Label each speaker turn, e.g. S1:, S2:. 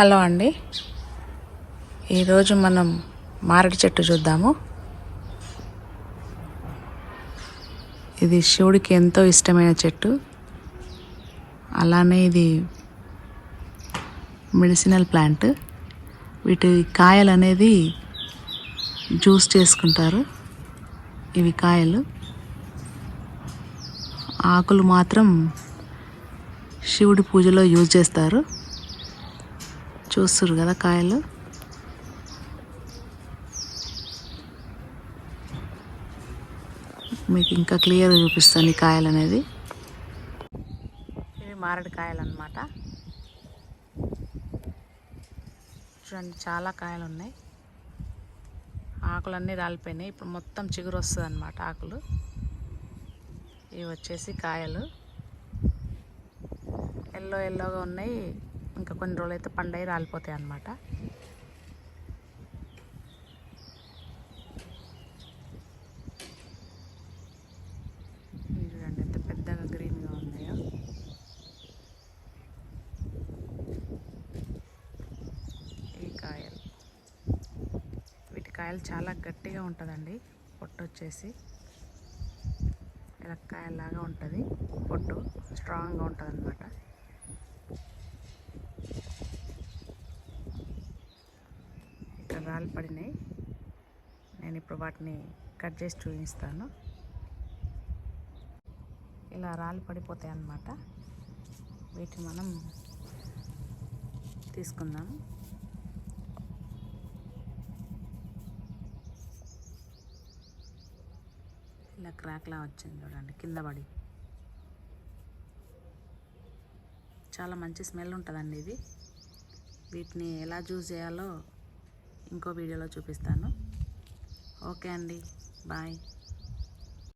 S1: Hello అండి. ఈరోజు మనం మారడి చెట్టు చూద్దాము. ఇది శివుడికి ఎంతో ఇష్టమైన చెట్టు. అలానే ఇది మెడిసినల్ ప్లాంట్. వీటి కాయలు అనేది జ్యూస్ చేసుకుంటారు. ఇవి కాయలు. ఆకులు మాత్రం శివుడి పూజలో యూజ్ చేస్తారు. చూస్తురు కదా కాయలు? మీకు ఇంకా క్లియర్గా చూపిస్తాను ఈ కాయలు అనేది. ఇవి మారడి కాయలు అనమాట చూడండి చాలా కాయలు ఉన్నాయి. ఆకులన్నీ రాలిపోయినాయి. ఇప్పుడు మొత్తం చిగురు వస్తుంది అనమాట ఆకులు. ఇవి వచ్చేసి కాయలు. ఎల్లో ఎల్లోగా ఉన్నాయి. ఇంకా కొన్ని రోజులు అయితే పండయి రాలిపోతాయి అన్నమాట. చూడండి ఎంత పెద్దగా గ్రీన్గా ఉన్నాయో? ఈ కాయలు. వీటి కాయలు చాలా గట్టిగా ఉంటుందండి. పొట్టు వచ్చేసి. ఎలక్కాయలాగా ఉంటుంది. పొట్టు స్ట్రాంగ్గా ఉంటుంది అనమాట రాళ్ళు పడినాయి. నేను ఇప్పుడు వాటిని కట్ చేసి చూపిస్తాను. ఇలా రాళ్ళు పడిపోతాయి అన్నమాట. వీటిని మనం తీసుకుందాం. ఇలా క్రాక్లా వచ్చింది చూడండి కింద పడి. చాలా మంచి స్మెల్ ఉంటుందండి ఇది. వీటిని ఎలా జ్యూస్ చేయాలో ఇంకో వీడియోలో చూపిస్తాను. ఓకే అండి. బాయ్.